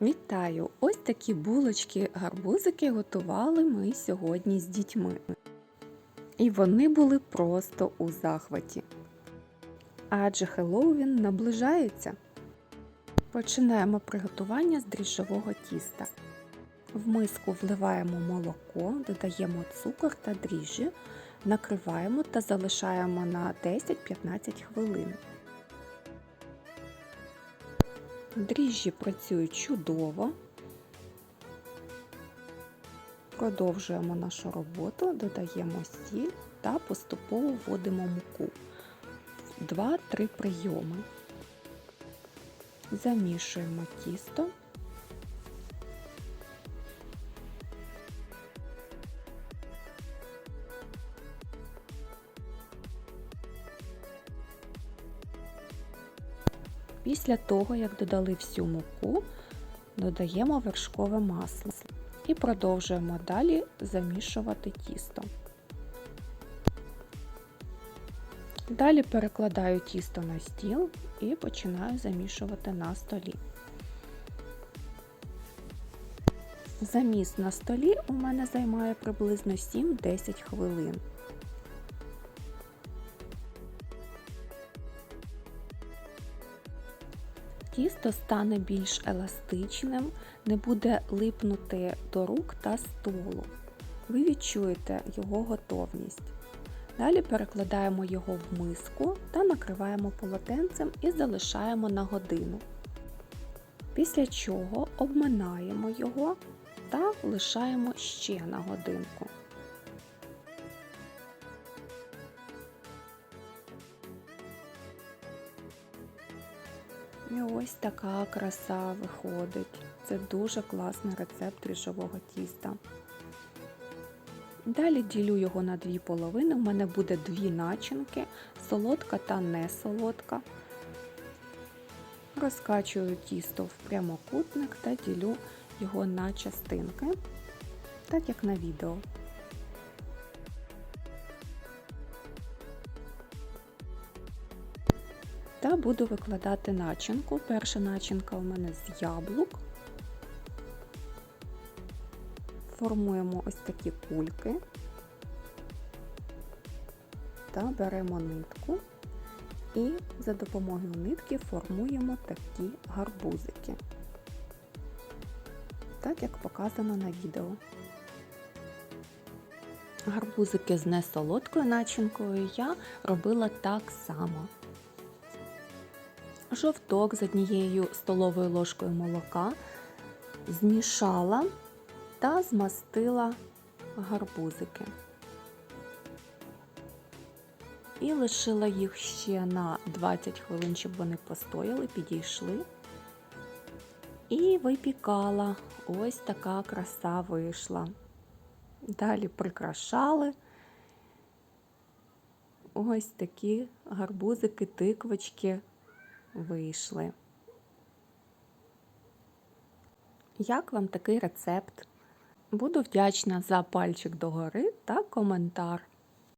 Вітаю! Ось такі булочки-гарбузики готували ми сьогодні з дітьми. І вони були просто у захваті. Адже Хеллоуін наближається. Починаємо приготування з дріжджового тіста. В миску вливаємо молоко, додаємо цукор та дріжджі, накриваємо та залишаємо на 10-15 хвилин. Дріжджі працюють чудово. Продовжуємо нашу роботу, додаємо сіль та поступово вводимо муку. 2-3 прийоми. Замішуємо тісто. Після того, як додали всю муку, додаємо вершкове масло і продовжуємо далі замішувати тісто. Далі перекладаю тісто на стіл і починаю замішувати на столі. Заміс на столі у мене займає приблизно 7-10 хвилин. Тісто стане більш еластичним, не буде липнути до рук та столу. Ви відчуєте його готовність. Далі перекладаємо його в миску та накриваємо полотенцем і залишаємо на годину. Після чого обминаємо його та лишаємо ще на годинку. І ось така краса виходить. Це дуже класний рецепт дріжджового тіста. Далі ділю його на дві половини. У мене буде дві начинки, солодка та не солодка. Розкачую тісто в прямокутник та ділю його на частинки, так як на відео. Та буду викладати начинку. Перша начинка у мене з яблук. Формуємо ось такі кульки та беремо нитку і за допомогою нитки формуємо такі гарбузики, так як показано на відео. Гарбузики з несолодкою начинкою я робила так само. Жовток з однією столовою ложкою молока змішала та змастила гарбузики. І лишила їх ще на 20 хвилин, щоб вони постояли, підійшли. І випікала. Ось така краса вийшла. Далі прикрашали. Ось такі гарбузики, тиквочки вийшли. Як вам такий рецепт? Буду вдячна за пальчик догори та коментар.